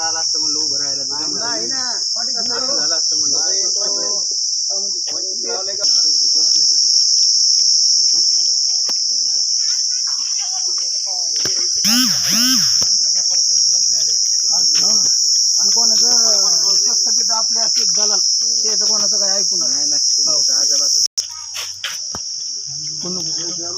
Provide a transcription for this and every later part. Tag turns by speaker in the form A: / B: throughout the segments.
A: आला असतं म्हणलं उभं राहायला नाही झालं असतं म्हणलं
B: आणि कोणाचं प्रस्थापित आपले असतील दलाल ते तर कोणाचं काही ऐकून
A: नाही.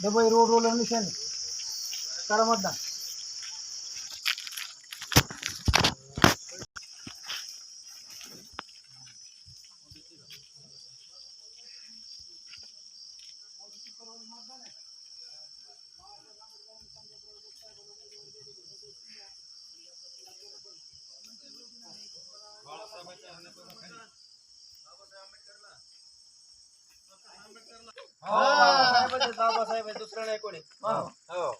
B: डबई रोड रोलर निशाने करा मतदान
A: बाबासाहेब दुसरं नाही कोणी. हो.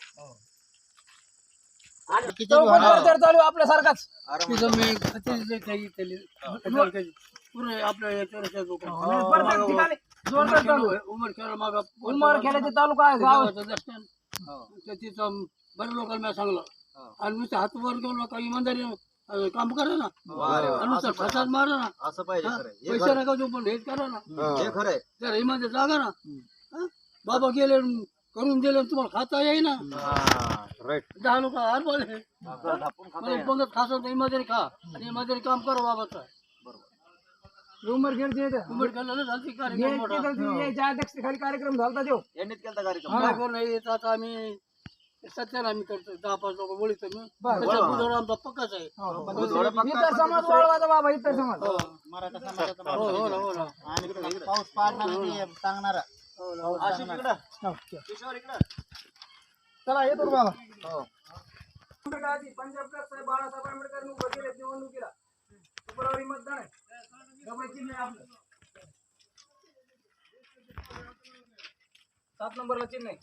B: चौपट चालू आहे आपल्यासारखाच. पूर्ण आपल्या याच्यावर प्रत्येक ठिकाणी जोरदार चालू आहे. उमरखेड मागा उमरखेड्याचे तालुका आहे गावाचं दर्शन. तिथं बऱ्याच लोकांना मी सांगलं. आणि नुसतं हात वर घेऊन काही इमानदारी काम करा ना. आणि नुसतं खसात मारा ना.
A: असं पाहिजे
B: हा?
A: हे
B: पैसे नका देऊ पण हेच करा ना.
A: खरं. हे खरं आहे.
B: जरा इमानदार जागा ना. हा? बाबा गेले करून दिले तुम्हाला खाता येईना.
A: राईट
B: दहा लोक हार बोले मला पंगत खास होतं इमानदारी खा. आणि इमानदारी काम करा बाबाचा. उमरखेडला झालती कार्यक्रम मोठा?
C: अध्यक्षतेखाली कार्यक्रम झाला देव
A: यांनीच केलता कार्यक्रम.
B: काय करू नाही येत आता आम्ही सत्याला आम्ही करतो दहा पाच लोक बोलितो मी त्याच्या बुधवार आमचा पक्काच आहे.
C: इतर समाज वळवाचा बाबा इतर समाज.
B: हो.
A: मराठा समाजाचा
B: हो हो ना हो ना.
A: आणि पाऊस पाडणार सांगणारा
B: हो ना.
A: आशिष इकडं. किशोर इकडं.
C: चला येतो रे बाबा पंजाब साहेब? बाळासाहेब आंबेडकर उभं केले निवडणुकीला. शुक्रवारी मतदान आहे. डबल चिन्ह आहे आपलं. सात नंबरला चिन्ह आहे.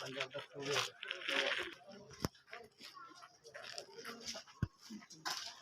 C: पंजाब